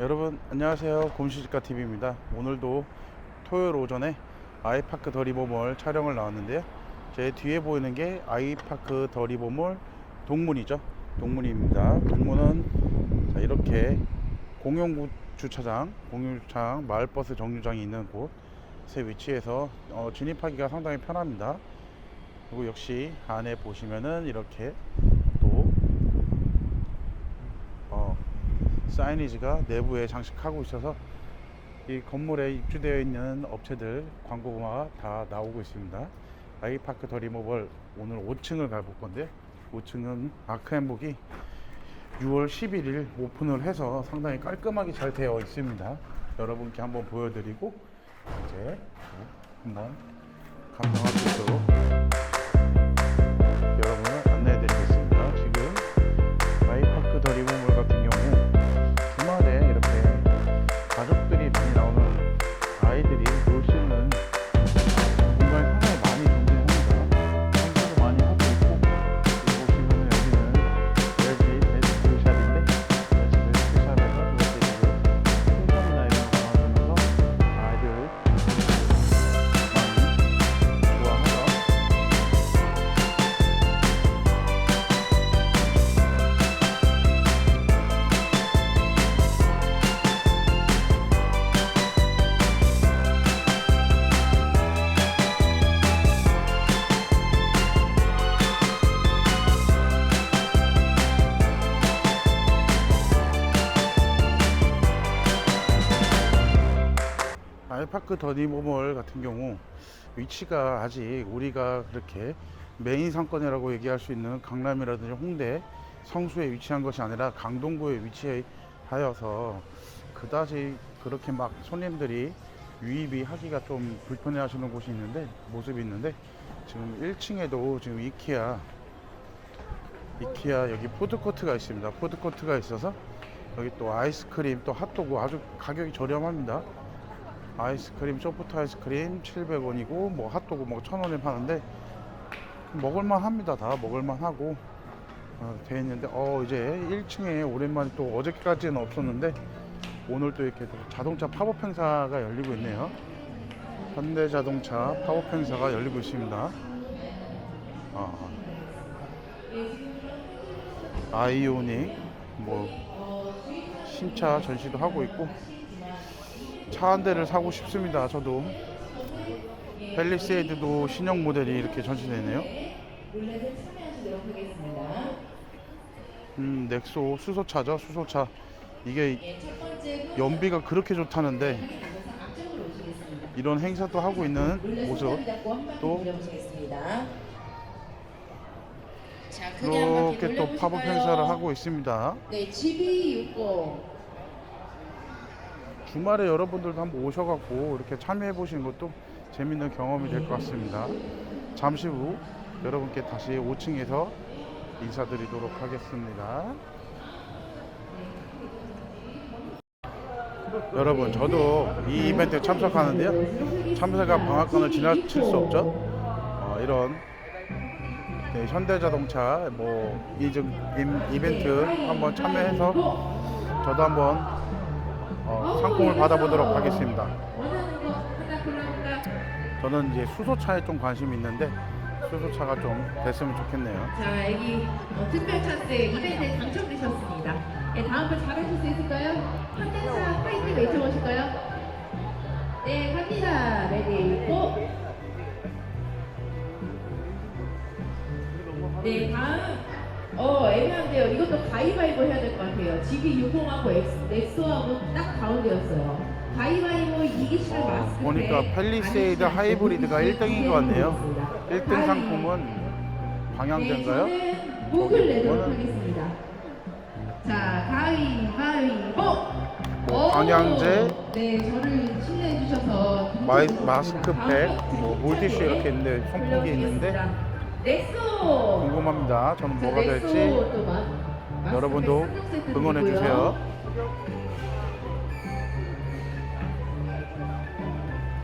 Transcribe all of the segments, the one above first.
여러분 안녕하세요 곰시집가 TV입니다. 오늘도 토요일 오전에 아이파크 더 리버몰 촬영을 나왔는데요. 제 뒤에 보이는 게 아이파크 더 리버몰 동문이죠. 동문입니다. 동문은 자, 이렇게 공용 주차장, 공용 주차장, 마을버스 정류장이 있는 곳에 위치해서 어, 진입하기가 상당히 편합니다. 그리고 역시 안에 보시면은 이렇게 또 어, 사이니지가 내부에 장식하고 있어서 이 건물에 입주되어 있는 업체들 광고가 다 나오고 있습니다. 아이파크 더 리모벌 오늘 5층을 가볼 건데 5층은 아크앤복이 6월 11일 오픈을 해서 상당히 깔끔하게 잘 되어 있습니다. 여러분께 한번 보여드리고 이제 한번 감상할 수 있도록 파크 더니모몰 같은 경우 위치가 아직 우리가 그렇게 메인 상권이라고 얘기할 수 있는 강남이라든지 홍대 성수에 위치한 것이 아니라 강동구에 위치하여서 그다지 그렇게 막 손님들이 유입이 하기가 좀 불편해 하시는 곳이 있는데 모습이 있는데 지금 1층에도 지금 이케아 이케아 여기 푸드코트가 있습니다. 푸드코트가 있어서 여기 또 아이스크림 또 핫도그 아주 가격이 저렴합니다 아이스크림 소프트 아이스크림 700원이고 뭐 핫도그 뭐 1000원에 파는데 먹을만 합니다. 다 먹을만 하고 어, 돼 있는데 어 이제 1층에 오랜만에 또 어저께까지는 없었는데 오늘 또 이렇게 또 자동차 팝업 행사가 열리고 있네요. 현대자동차 팝업 행사가 열리고 있습니다. 아, 아이오닉 뭐 신차 전시도 하고 있고 차 한 대를 사고 싶습니다. 저도 펠리세이드도 신형 모델이 이렇게 전시되네요. 음, 넥소 수소차죠. 수소차. 이게 연비가 그렇게 좋다는데. 이런 행사도 하고 있는 모습 또 이렇게 또 팝업? 행사를 하고 있습니다. 네, GB60 주말에 여러분들도 한번 오셔갖고 이렇게 참여해 보시는 것도 재밌는 경험이 될 것 같습니다. 잠시 후 여러분께 다시 5층에서 인사드리도록 하겠습니다. 여러분 저도 이 이벤트에 참석하는데요. 참석한 방학간을 지나칠 수 없죠. 어, 이런 네, 현대자동차 뭐 임- 이벤트 한번 참여해서 저도 한번 어, 상품을 받아보도록 하겠습니다. 저는 이제 수소차에 좀 관심이 있는데 수소차가 좀 됐으면 좋겠네요. 자, 여기 어, 특별 찬스 이벤트에 당첨되셨습니다. 예, 다음 분 잘하실 수 있을까요? 현대차 파이팅 외쳐보실까요? 네, 갑니다. 레디, 고! 네, 다음. 어, 애매한데요. 이것도 가위바위보 해야 될 것 같아요. GB60하고 엑소하고 딱 가운데였어요. 가위바위보 이기시면 어, 마스크. 보니까 펠리세이드 하이브리드가 1등인 것 같네요. 1등 상품은 방향제인가요? 네, 목을 내도록 이거는- 하겠습니다. 자, 가위바위보. 뭐 오! 방향제, 네, 저를 신뢰해 주셔서 마이, 마스크팩, 뭐 물티슈 이렇게 있는데 선풍기 있는데 넥소. 궁금합니다. 저는 뭐가 자, 될지 여러분도 응원해. 주세요.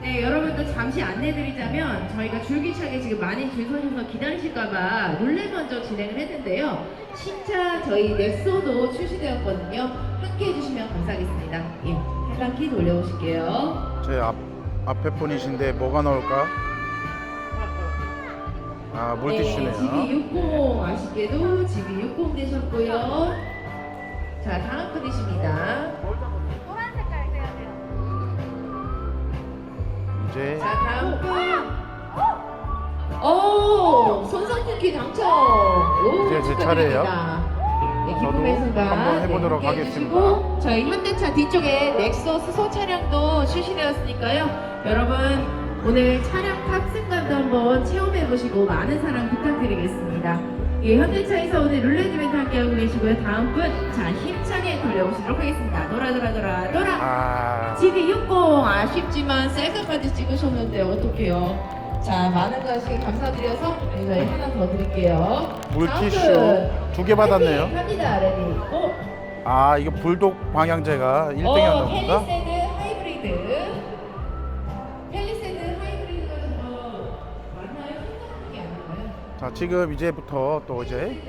네, 네, 여러분들 잠시 안내드리자면 저희가 줄기차게 지금 많이 줄 서셔서 기다리실까봐 룰렛 먼저 진행을 했는데요. 신차 저희 넥소도 출시되었거든요. 함께 해주시면 감사하겠습니다. 예, 해당 키 돌려오실게요. 제 앞, 앞에 분이신데 뭐가 나올까? 아 물티슈네요. 네, GB60 아쉽게도 GB60 되셨고요. 자, 다음 분이십니다. 노란 색깔 돼야 돼요. 이제 자, 다음 분. 오, 손상품기 당첨. 오, 이제 제 축하드립니다. 차례예요. 네, 저도 기쁨의 순간 한번 해보도록 네, 함께 하겠습니다. 저희 현대차 뒤쪽에 넥서스 소 차량도 출시되었으니까요. 여러분 오늘 차량 탑승관도 한번 체험해 보시고 많은 사랑 부탁드리겠습니다. 예, 현대차에서 오늘 룰렛 이벤트 함께 하고 계시고요. 다음 분, 자 힘차게 돌려보시도록 하겠습니다. 돌아 돌아 돌아 돌아. 아 GD60 아쉽지만 셀카까지 찍으셨는데 어떡해요? 자 많은 것이 감사드려서 네, 저희 하나 더 드릴게요. 물티슈. 두 개 받았네요. 합니다, 레디. 어, 아 이거 불독 방향제가 1등이 어, 한다 봅니 자 지금 이제부터 또 이제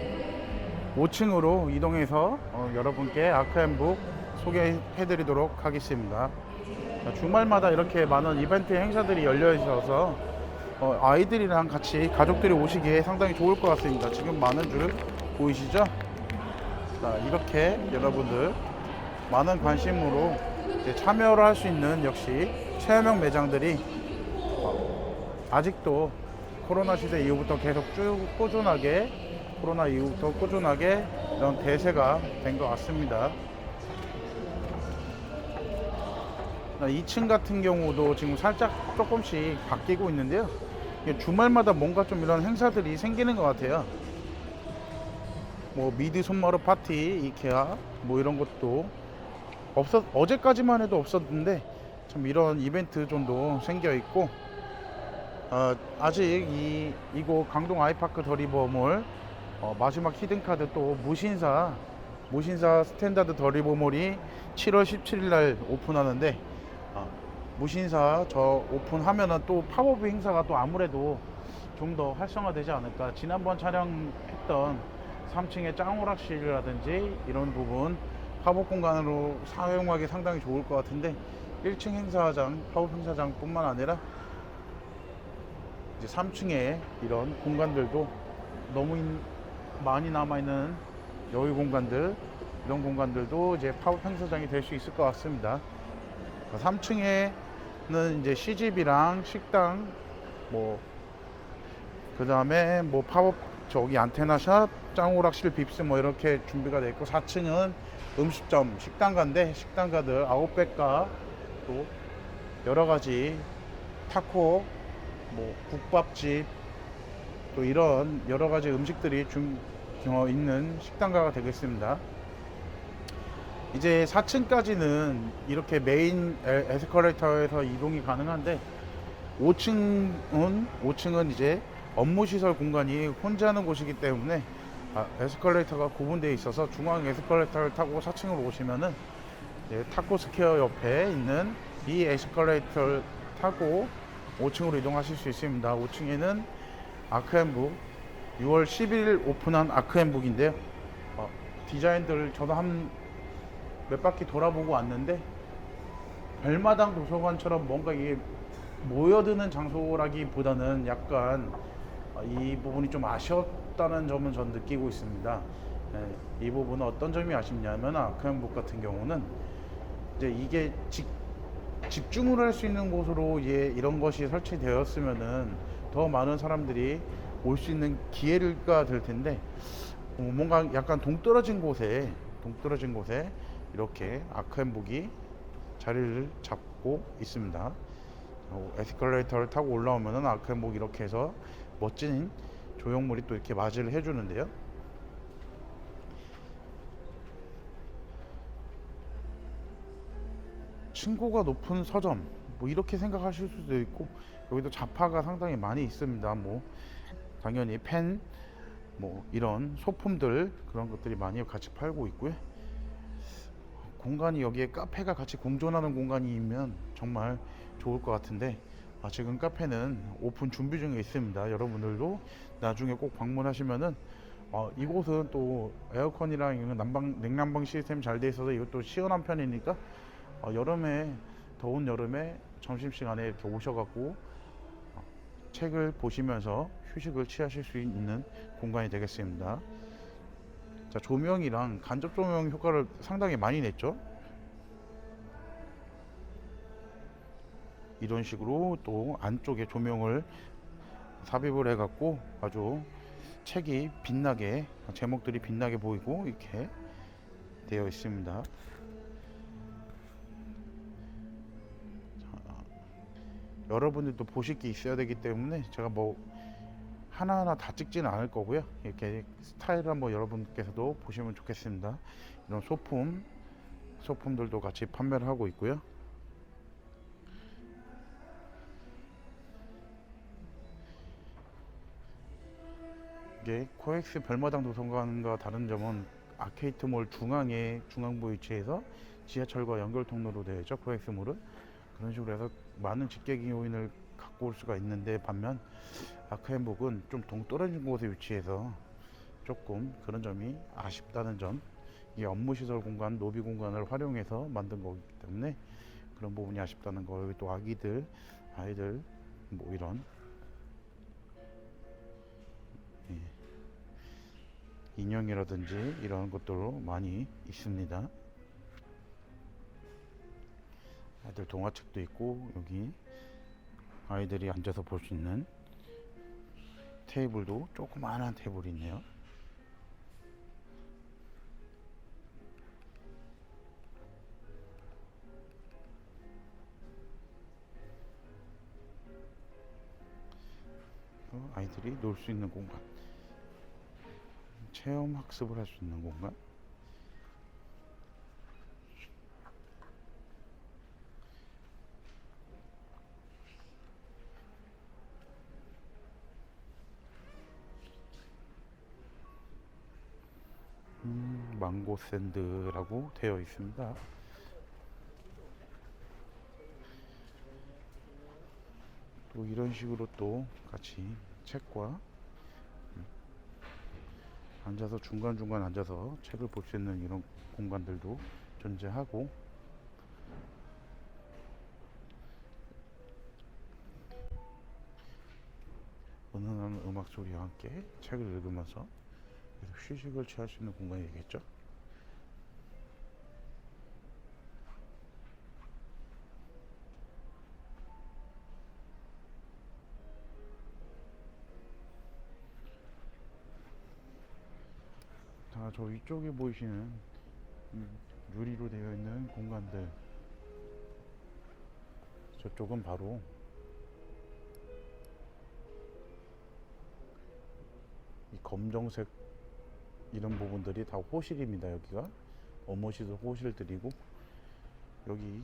5층으로 이동해서 어, 여러분께 아크앤북 소개해 드리도록 하겠습니다. 자, 주말마다 이렇게 많은 이벤트 행사들이 열려 있어서 어, 아이들이랑 같이 가족들이 오시기에 상당히 좋을 것 같습니다. 지금 많은 줄 보이시죠? 자 이렇게 여러분들 많은 관심으로 참여를 할 수 있는 역시 체험형 매장들이 어, 아직도 코로나 시대 이후부터 계속 쭉 꾸준하게 코로나 이후부터 꾸준하게 이런 대세가 된 것 같습니다. 2층 같은 경우도 지금 살짝 조금씩 바뀌고 있는데요. 주말마다 뭔가 좀 이런 행사들이 생기는 것 같아요. 뭐 미드 손마루 파티, 이케아 뭐 이런 것도 없었 어제까지만 해도 없었는데 참 이런 이벤트 좀도 생겨 있고 어, 아직 이 이곳 강동 아이파크 더 리버몰 어, 마지막 히든카드 또 무신사 무신사 스탠다드 더 리버몰이 7월 17일 날 오픈하는데 어, 무신사 저 오픈하면은 또 팝업 행사가 또 아무래도 좀 더 활성화되지 않을까. 지난번 촬영했던 3층의 짱오락실이라든지 이런 부분 팝업 공간으로 사용하기 상당히 좋을 것 같은데 1층 행사장 팝업 행사장 뿐만 아니라 이제 3층에 이런 공간들도 너무 인- 많이 남아 있는 여유 공간들 이런 공간들도 이제 팝업 행사장이 될 수 있을 것 같습니다. 3층에는 이제 CGV랑 식당 뭐 그 다음에 뭐 팝업 저기 안테나샵, 짱오락실 빕스 뭐 이렇게 준비가 돼 있고 4층은 음식점, 식당가인데 식당가들 아웃백과 또 여러 가지 타코 뭐 국밥집 또 이런 여러 가지 음식들이 좀 어, 있는 식당가가 되겠습니다. 이제 4층까지는 이렇게 메인 에- 에스컬레이터에서 이동이 가능한데 5층은 5층은 이제 업무 시설 공간이 혼자 하는 곳이기 때문에 아, 에스컬레이터가 구분되어 있어서 중앙 에스컬레이터를 타고 4층으로 오시면은 이제 타코 스퀘어 옆에 있는 이 에스컬레이터를 타고 5층으로 이동하실 수 있습니다. 5층에는 아크앤북 6월 10일 오픈한 아크앤북인데요. 어, 디자인들을 저도 한 몇 바퀴 돌아보고 왔는데 별마당 도서관처럼 뭔가 이게 모여드는 장소라기보다는 약간 어, 이 부분이 좀 아쉬웠다는 점은 전 느끼고 있습니다. 예, 이 부분은 어떤 점이 아쉽냐면 아크앤북 같은 경우는 이제 이게 직, 집중을 할 수 있는 곳으로 예, 이런 것이 설치되었으면은 더 많은 사람들이 올 수 있는 기회가 될 텐데 어, 뭔가 약간 동떨어진 곳에 동떨어진 곳에 이렇게 아크앤북이 자리를 잡고 있습니다. 어, 에스컬레이터를 타고 올라오면은 아크앤북 이렇게 해서 멋진 조형물이 또 이렇게 맞이를 해주는데요. 층고가 높은 서점 뭐 이렇게 생각하실 수도 있고 여기도 잡화가 상당히 많이 있습니다. 뭐 당연히 펜 뭐 이런 소품들 그런 것들이 많이 같이 팔고 있고요. 공간이 여기에 카페가 같이 공존하는 공간이면 정말 좋을 것 같은데 아, 지금 카페는 오픈 준비 중에 있습니다. 여러분들도 나중에 꼭 방문하시면은 어, 이곳은 또 에어컨이랑 난방 냉난방 시스템 잘 돼 있어서 이것도 시원한 편이니까 어, 여름에 더운 여름에 점심 시간에 이렇게 오셔갖고 어, 책을 보시면서 휴식을 취하실 수 있는 공간이 되겠습니다. 자 조명이랑 간접 조명 효과를 상당히 많이 냈죠. 이런 식으로 또 안쪽에 조명을 삽입을 해갖고 아주 책이 빛나게 제목들이 빛나게 보이고 이렇게 되어 있습니다. 여러분들도 보실 게 있어야 되기 때문에 제가 뭐 하나하나 다 찍지는 않을 거고요. 이렇게 스타일을 한번 여러분께서도 보시면 좋겠습니다. 이런 소품 소품들도 같이 판매를 하고 있고요. 이게 코엑스 별마당 도서관과 다른 점은 아케이트몰 중앙에 중앙부 위치에서 지하철과 연결 통로로 되어 있죠 코엑스몰은 그런 식으로 해서 많은 직계기 요인을 갖고 올 수가 있는데 반면 아크햄복은 좀 동떨어진 곳에 위치해서 조금 그런 점이 아쉽다는 점 이게 업무시설 공간, 노비 공간을 활용해서 만든 거기 때문에 그런 부분이 아쉽다는 거 여기 또 아기들, 아이들 뭐 이런 예. 인형이라든지 이런 것들로 많이 있습니다. 아이들 동화책도 있고 여기 아이들이 앉아서 볼 수 있는 테이블도 조그마한 테이블이 있네요. 어, 아이들이 놀 수 있는 공간. 체험 학습을 할 수 있는 공간. 음, 망고 샌드라고 되어 있습니다. 또 이런 식으로 또 같이 책과 음, 앉아서 중간중간 앉아서 책을 볼 수 있는 이런 공간들도 존재하고 은은한 음악 소리와 함께 책을 읽으면서 휴식을 취할 수 있는 공간이 되겠죠. 자, 저 위쪽에 보이시는 이 유리로 되어 있는 공간들. 저쪽은 바로 이 검정색 이런 부분들이 다 호실입니다. 여기가 어머시도 호실들이고 여기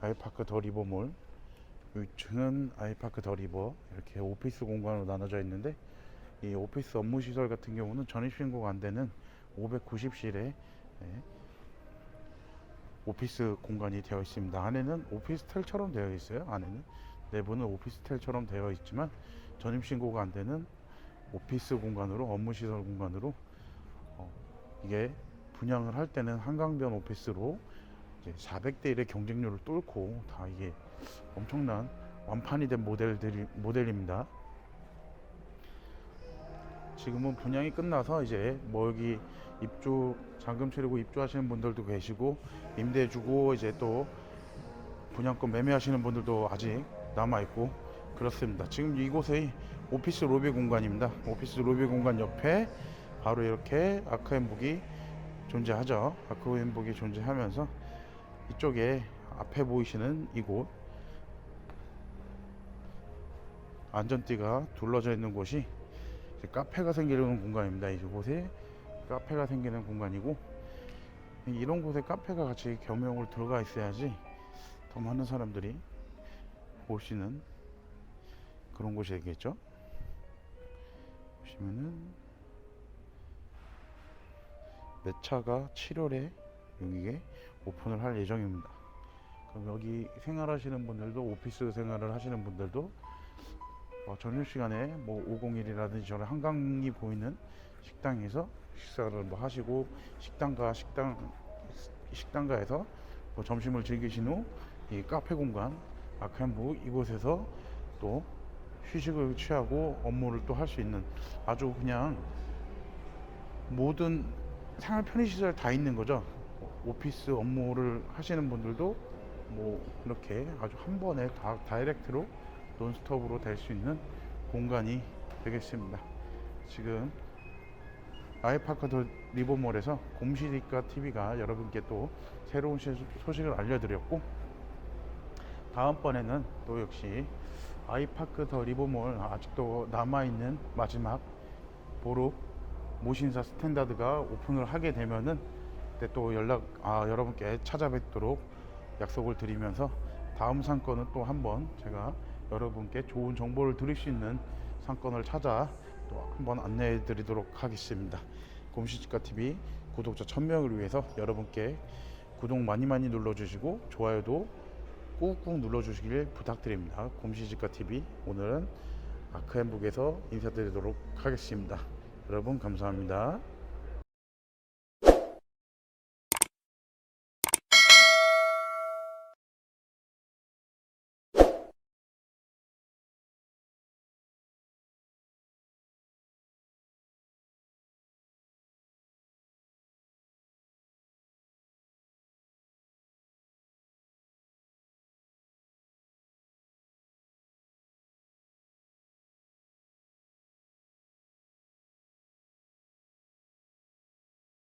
아이파크 더 리버몰 위층은 아이파크 더 리버 이렇게 오피스 공간으로 나눠져 있는데 이 오피스 업무 시설 같은 경우는 전입 신고가 안 되는 590실에 예, 오피스 공간이 되어 있습니다. 안에는 오피스텔처럼 되어 있어요. 안에는 내부는 오피스텔처럼 되어 있지만 전입 신고가 안 되는 오피스 공간으로 업무 시설 공간으로 어, 이게 분양을 할 때는 한강변 오피스로 이제 400대 1의 경쟁률을 뚫고 다 이게 엄청난 완판이 된 모델들이 모델입니다. 지금은 분양이 끝나서 이제 뭐 여기 입주 잔금 치르고 입주하시는 분들도 계시고 임대 주고 이제 또 분양권 매매하시는 분들도 아직 남아 있고 그렇습니다. 지금 이곳의 오피스 로비 공간입니다. 오피스 로비 공간 옆에 바로 이렇게 아크앤북이 존재하죠. 아크앤북이 존재하면서 이쪽에 앞에 보이시는 이곳 안전띠가 둘러져 있는 곳이 카페가 생기는 공간입니다. 이곳에 카페가 생기는 공간이고 이런 곳에 카페가 같이 겸용을 들어가 있어야지 더 많은 사람들이 있는 그런 곳이 되겠죠. 보시면은 매차가 7월에 여기에 오픈을 할 예정입니다. 그럼 여기 생활하시는 분들도 오피스 생활을 하시는 분들도 어, 점심 시간에 뭐 501이라든지 저런 한강이 보이는 식당에서 식사를 뭐 하시고 식당가 식당 식당가에서 뭐 점심을 즐기신 후 이 카페 공간 아칸부 이곳에서 또 휴식을 취하고 업무를 또 할 수 있는 아주 그냥 모든 생활 편의시설 다 있는 거죠. 오피스 업무를 하시는 분들도 뭐 이렇게 아주 한 번에 다 다이렉트로 논스톱으로 될 수 있는 공간이 되겠습니다. 지금 아이파크 더 리버몰에서 곰시리카 TV가 여러분께 또 새로운 시- 소식을 알려드렸고 다음번에는 또 역시 아이파크 더 리버몰 아직도 남아있는 마지막 보루 모신사 스탠다드가 오픈을 하게 되면은 그때 또 연락 아 여러분께 찾아뵙도록 약속을 드리면서 다음 상권은 또 한번 제가 여러분께 좋은 정보를 드릴 수 있는 상권을 찾아 또 한번 안내해 드리도록 하겠습니다. 곰시집가 TV 구독자 1000명을 위해서 여러분께 구독 많이 많이 눌러 주시고 좋아요도 꾹꾹 눌러 주시길 부탁드립니다. 곰시집가 TV 오늘은 아크햄북에서 인사드리도록 하겠습니다. 여러분 감사합니다.